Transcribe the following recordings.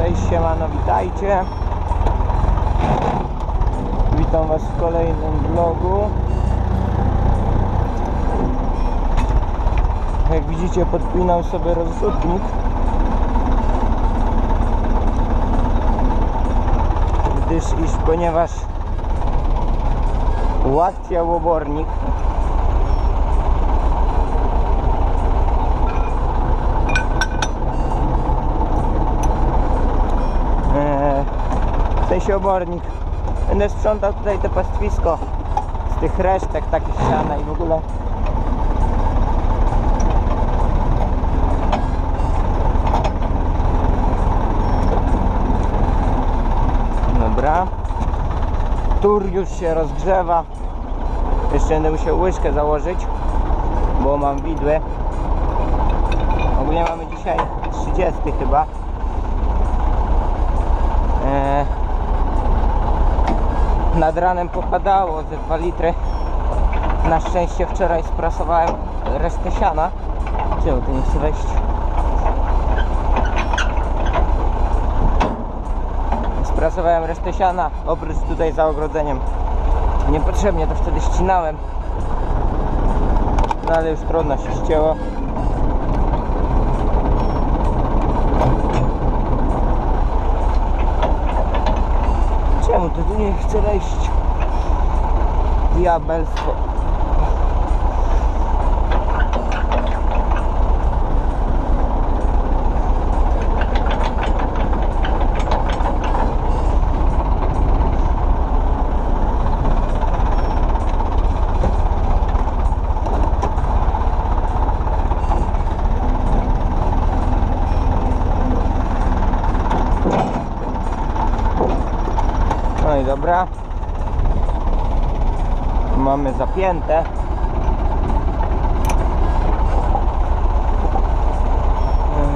Cześć, siemano, witajcie. Witam Was w kolejnym vlogu. Jak widzicie, podpinam sobie rozrzutnik. Gdyż, iż ponieważ ułatwia łobornik, sensie obornik. Będę sprzątał tutaj te pastwisko z tych resztek takich siana i w ogóle. Dobra. Tur już się rozgrzewa. Jeszcze będę musiał łyżkę założyć, bo mam widły. Ogólnie mamy dzisiaj 30 chyba. Eee, nad ranem popadało ze 2 litry. Na szczęście wczoraj sprasowałem resztę siana. Czemu to nie chce wejść? Sprasowałem resztę siana, oprócz tutaj za ogrodzeniem. Niepotrzebnie to wtedy ścinałem. No ale już trudno się ścięło. Czemu to tu nie chce wejść? Diabelstwo. No i dobra. Zapięte.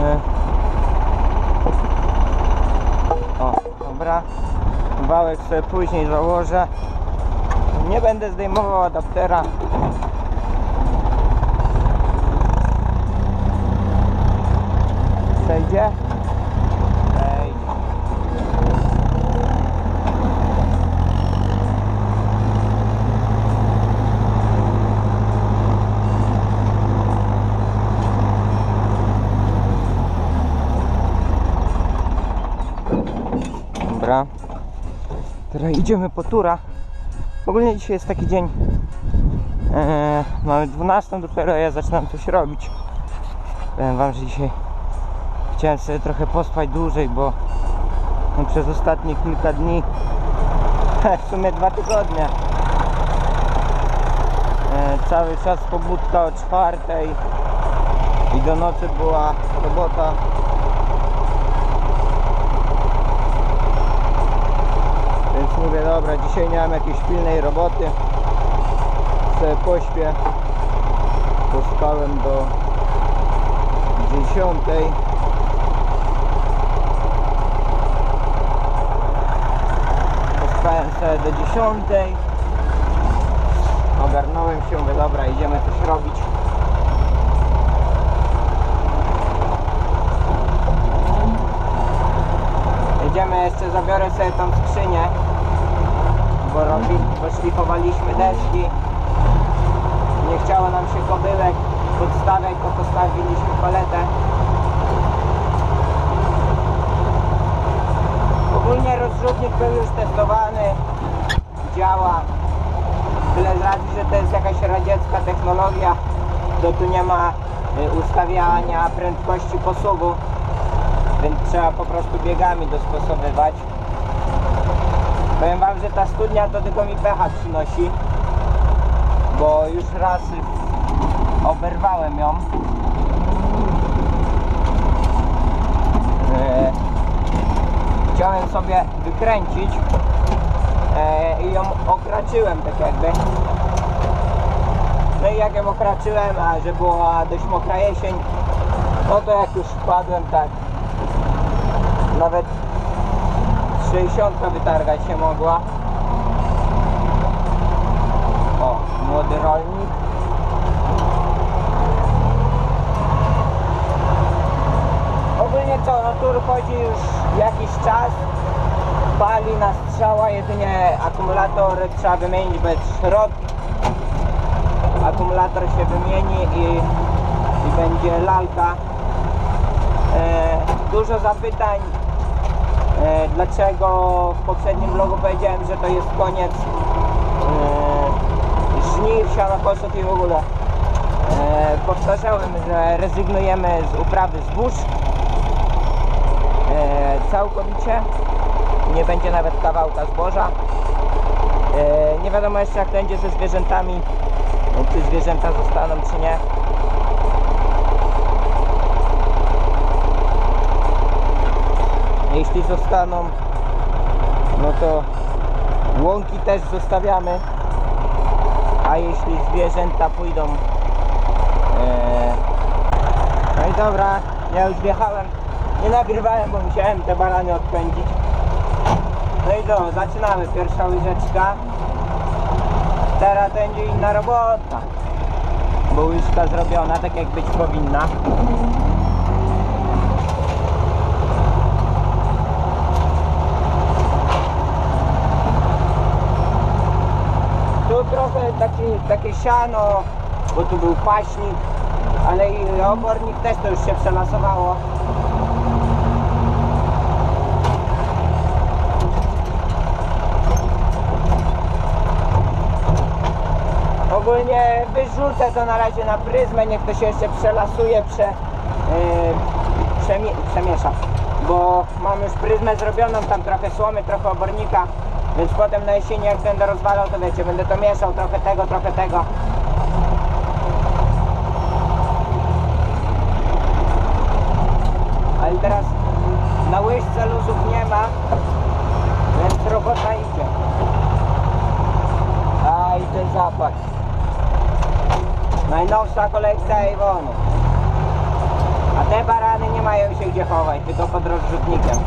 Yy. O, dobra. Wałek sobie później założę. Nie będę zdejmował adaptera. Przejdzie. Dobra. Teraz idziemy po tura. Ogólnie dzisiaj jest taki dzień. Eee, mamy 12, dopiero ja zaczynam coś robić. Powiem wam, że dzisiaj chciałem sobie trochę pospać dłużej, bo no, przez ostatnie kilka dni, w sumie dwa tygodnie, eee, cały czas pobudka o czwartej i do nocy była robota Więc mówię, dobra, dzisiaj nie mam jakiejś pilnej roboty. Sobie pośpię. Pospałem do 10. Pospałem sobie do 10. Ogarnąłem się, mówię, dobra, idziemy coś robić. Jedziemy jeszcze, zabiorę sobie tą skrzynię, bo, robi, szlifowaliśmy deski. Nie chciało nam się kobyłek podstawiać, bo postawiliśmy paletę. Ogólnie rozrzutnik był już testowany, działa. Tyle z że to jest jakaś radziecka technologia, to tu nie ma y, ustawiania prędkości posuwu więc trzeba po prostu biegami dostosowywać. Powiem wam, że ta studnia to tylko mi pecha przynosi, bo już raz oberwałem ją. E, Chciałem sobie wykręcić e, i ją okraczyłem tak jakby. No i jak ją okraczyłem, a że była dość mokra jesień, no to jak już wpadłem tak nawet 60 wytargać się mogła. O, młody rolnik. Ogólnie co, no tur chodzi już jakiś czas. Pali na strzała, jedynie akumulator trzeba wymienić bez szrot. Akumulator się wymieni i, i będzie lalka. E, dużo zapytań, dlaczego w poprzednim vlogu powiedziałem, że to jest koniec e, żniw, sianokosów i w ogóle. E, powtarzałem, że rezygnujemy z uprawy zbóż e, całkowicie. Nie będzie nawet kawałka zboża. E, nie wiadomo jeszcze jak będzie ze zwierzętami, czy zwierzęta zostaną czy nie. Jeśli zostaną, no to łąki też zostawiamy. A jeśli zwierzęta pójdą Eee, No i dobra, ja już wjechałem. Nie nagrywałem, bo musiałem te barany odpędzić. No i co, zaczynamy. Pierwsza łyżeczka. Teraz będzie inna robota. Bo łyżka zrobiona tak jak być powinna. Tu trochę taki, takie siano, bo tu był paśnik, ale i obornik też to już się przelasowało. Ogólnie wyrzucę to na razie na pryzmę, niech to się jeszcze przelasuje, prze, yy, przemie, przemiesza. Bo mam już pryzmę zrobioną, tam trochę słomy, trochę obornika, więc potem na jesieni jak będę rozwalał, to wiecie, będę to mieszał, trochę tego, trochę tego. Ale teraz na łyżce luzów nie ma, więc robota idzie. A i ten zapach. Najnowsza kolekcja Avonu. A te barany nie mają się gdzie chować, tylko pod rozrzutnikiem.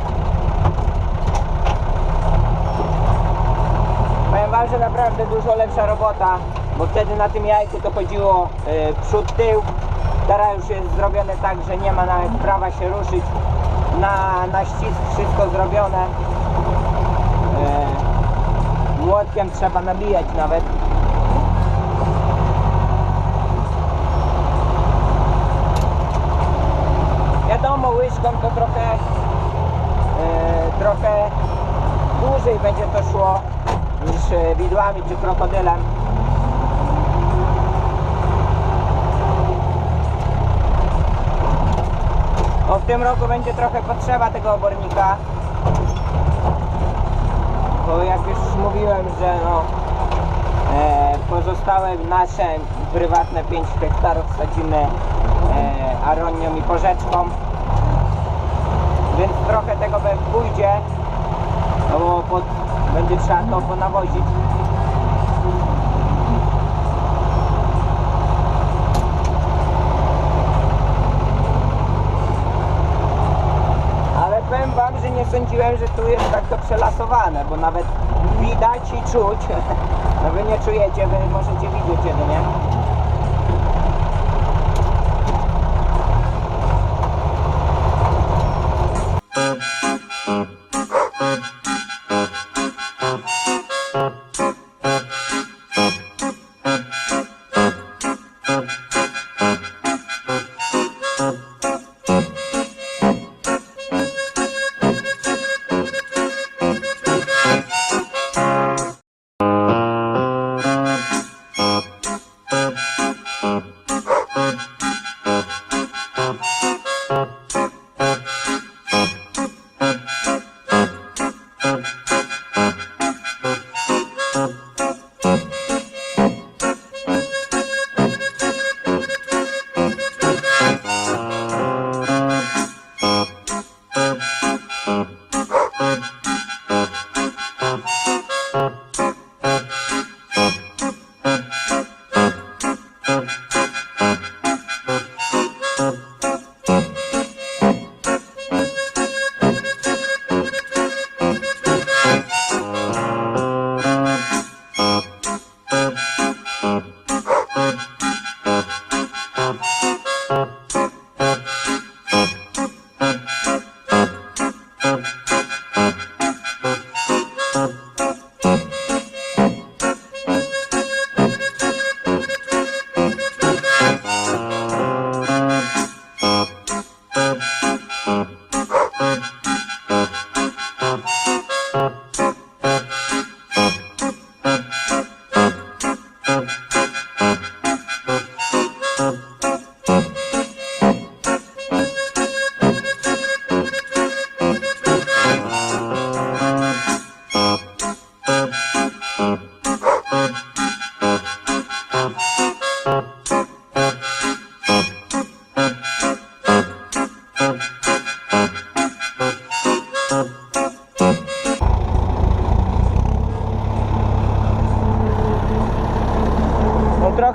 Powiem wam, że naprawdę dużo lepsza robota, bo wtedy na tym jajku to chodziło y, przód, tył. Teraz już jest zrobione tak, że nie ma nawet prawa się ruszyć. Na, na ścisk wszystko zrobione. Y, młotkiem trzeba nabijać nawet. Wiadomo, łyżką to trochę, e, trochę dłużej będzie to szło widłami czy krokodylem. O, w tym roku będzie trochę potrzeba tego obornika. Bo jak już mówiłem, że no, e, pozostałe nasze prywatne 5 hektarów sadzimy e, aronią i porzeczką. Więc trochę tego pójdzie, no bo pod, będzie trzeba to ponawozić. Ale powiem wam, że nie sądziłem, że tu jest tak to przelasowane, bo nawet widać i czuć. No wy nie czujecie, wy możecie widzieć jedynie.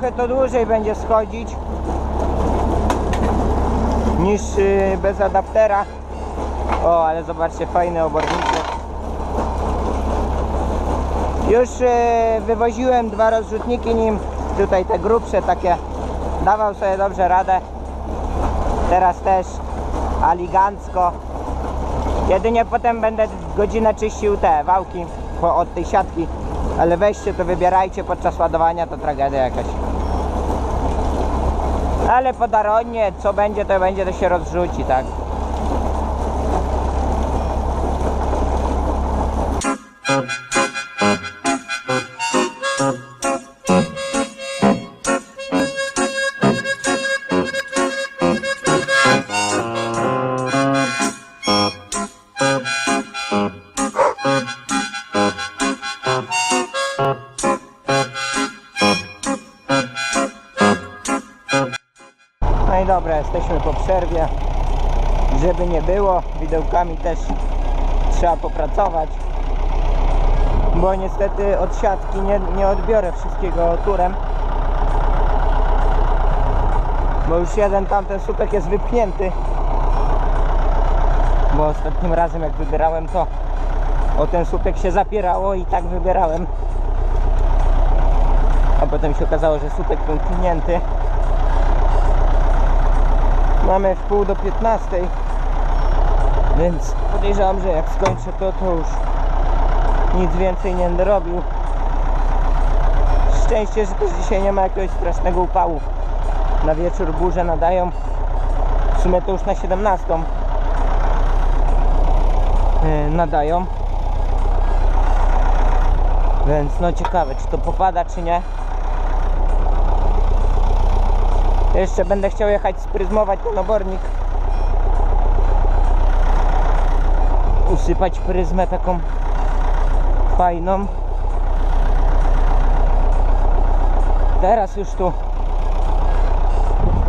Trochę to dłużej będzie schodzić niż y, bez adaptera. O, ale zobaczcie, fajny oborniczek. Już y, wywoziłem dwa rozrzutniki nim, tutaj te grubsze takie, dawał sobie dobrze radę. Teraz też aligancko. Jedynie potem będę godzinę czyścił te wałki od tej siatki. Ale weźcie to wybierajcie podczas ładowania, to tragedia jakaś. Ale podaronnie, co będzie, to będzie, to się rozrzuci, tak? Widełkami też trzeba popracować. Bo niestety od siatki nie, nie odbiorę wszystkiego turem. Bo już jeden tamten słupek jest wypchnięty. Bo ostatnim razem jak wybierałem to o ten słupek się zapierało i tak wybierałem. A potem się okazało, że słupek był pchnięty. Mamy w pół do 15 Więc podejrzewam, że jak skończę to, to już nic więcej nie będę robił. Szczęście, że też dzisiaj nie ma jakiegoś strasznego upału. Na wieczór burze nadają. W sumie to już na 17 yy, Nadają. Więc no ciekawe, czy to popada, czy nie. Jeszcze będę chciał jechać spryzmować ten obornik. Usypać pryzmę taką fajną. Teraz już tu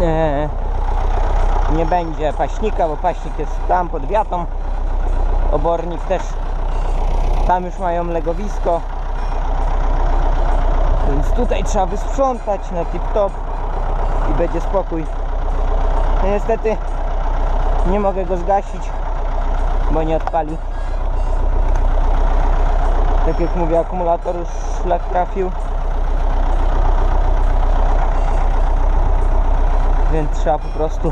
e, nie będzie paśnika, bo paśnik jest tam pod wiatą. Obornik też tam już mają legowisko. Więc tutaj trzeba wysprzątać na tip-top i będzie spokój. Niestety nie mogę go zgasić, bo nie odpali. Tak jak mówię, akumulator już szlak trafił. Więc trzeba po prostu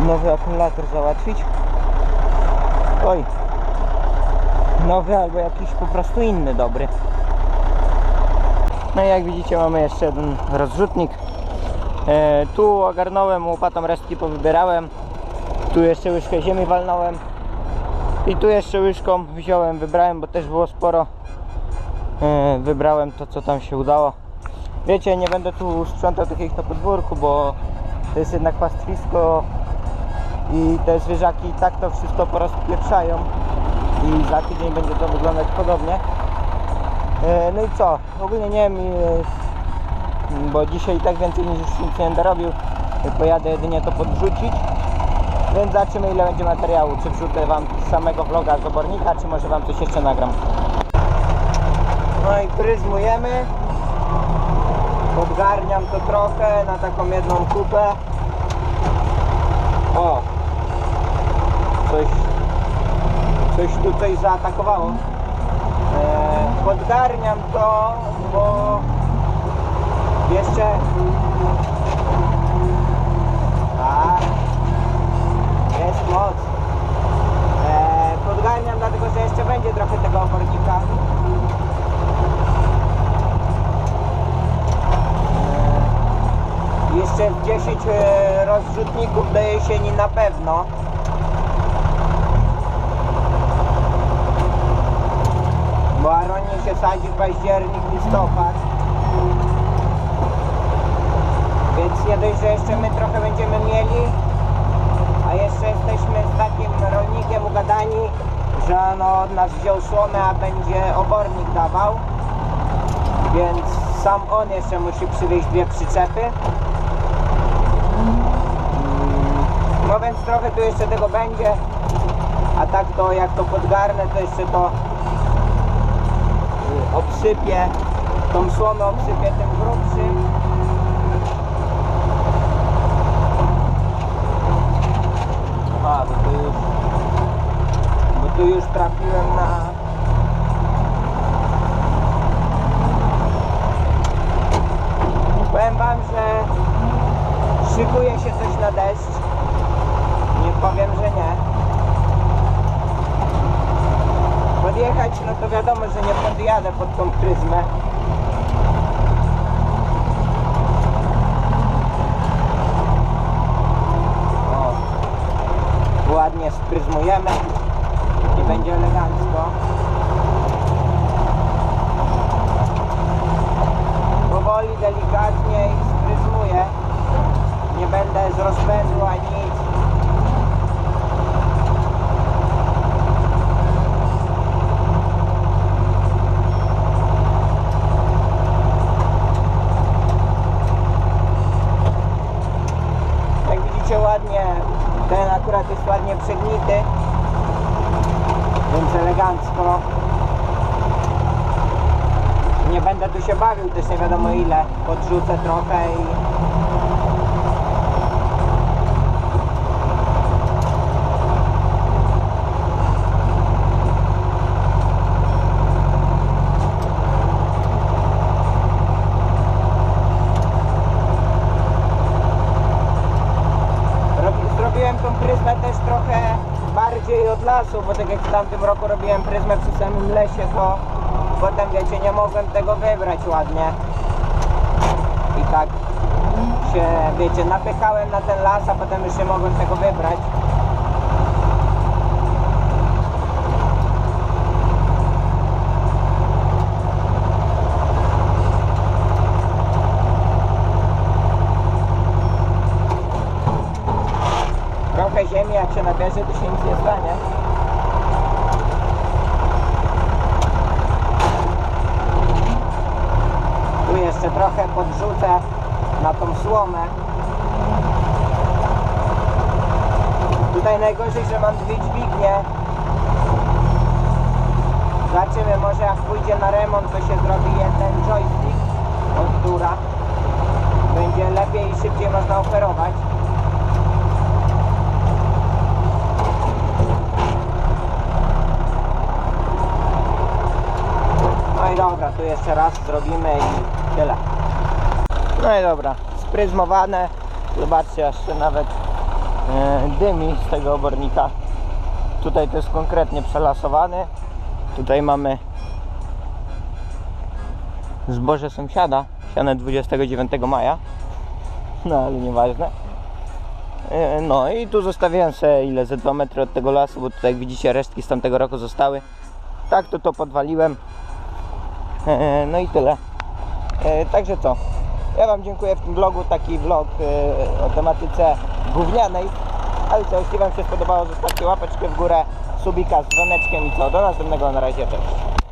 nowy akumulator załatwić. Oj, nowy albo jakiś po prostu inny dobry. No i jak widzicie mamy jeszcze jeden rozrzutnik. E, tu ogarnąłem łopatą resztki powybierałem. Tu jeszcze łyżkę ziemi walnąłem. I tu jeszcze łyżką wziąłem, wybrałem, bo też było sporo. E, wybrałem to co tam się udało. Wiecie, nie będę tu sprzątał takich na podwórku, bo to jest jednak pastwisko i te zwierzaki tak to wszystko porozpieprzają i za tydzień będzie to wyglądać podobnie. E, No i co? Ogólnie nie wiem, bo dzisiaj tak więcej niż już nic nie będę robił. Pojadę jedynie to podrzucić. Więc zobaczymy ile będzie materiału. Czy wrzucę Wam samego vloga z obornika, czy może Wam coś jeszcze nagram. No i pryzmujemy. Odgarniam to trochę na taką jedną kupę. O! Coś, coś tutaj zaatakowało. E, podgarniam to, bo jeszcze tak, jest moc. Eee, podganiam, dlatego że jeszcze będzie trochę tego opornika. Eee, jeszcze 10 eee, rozrzutników do jesieni na pewno. Bo Aronie się sadzi w październik, listopad. Więc nie dość, że jeszcze my trochę będziemy mieli jeszcze jesteśmy z takim rolnikiem ugadani, że no od nas wziął słomę, a będzie obornik dawał. Więc sam on jeszcze musi przywieźć dwie przyczepy. Mm, No więc trochę tu jeszcze tego będzie. A tak to jak to podgarnę, to jeszcze to y, obsypię. Tą słomę obsypię tym grubszym. A, bo tu już, bo tu już trafiłem na Powiem wam, że szykuje się coś na deszcz. Nie powiem, że nie. Podjechać, no to wiadomo, że nie podjadę pod tą pryzmę. O, ładnie spryzmujemy i będzie elegancko. powoli, delikatnie i spryzmuję. Nie będę z rozpędu ani nic. Jak widzicie ładnie, ten akurat jest ładnie przegnity, więc elegancko. Nie będę tu się bawił też nie wiadomo ile. Podrzucę trochę i... Robi- Zrobiłem tą pryzmę też trochę od lasu, bo tak jak w tamtym roku robiłem pryzmę przy samym lesie, to potem wiecie, nie mogłem tego wybrać ładnie. I tak się, wiecie, napychałem na ten las, a potem już nie mogłem tego wybrać. Trochę ziemi jak się nabierze, to się nic nie stanie. Tu jeszcze trochę podrzucę na tą słomę. Tutaj najgorzej, że mam dwie dźwignie. Zobaczymy, może jak pójdzie na remont, to się zrobi jeden joystick od dura. Będzie lepiej i szybciej można operować. No i dobra, tu jeszcze raz zrobimy i tyle. No i dobra, spryzmowane. Zobaczcie, się nawet e, dymi z tego obornika. Tutaj to jest konkretnie przelasowany. Tutaj mamy zboże sąsiada, siane 29 maja. No ale nieważne. E, No i tu zostawiłem sobie ile ze 2 metry od tego lasu, bo tutaj jak widzicie resztki z tamtego roku zostały. Tak to to podwaliłem. No i tyle. E, Także co? Ja Wam dziękuję w tym vlogu, taki vlog e, o tematyce gównianej. Ale co, jeśli Wam się spodobało, zostawcie łapeczkę w górę, subika z dzwoneczkiem i co? Do następnego, na razie, cześć.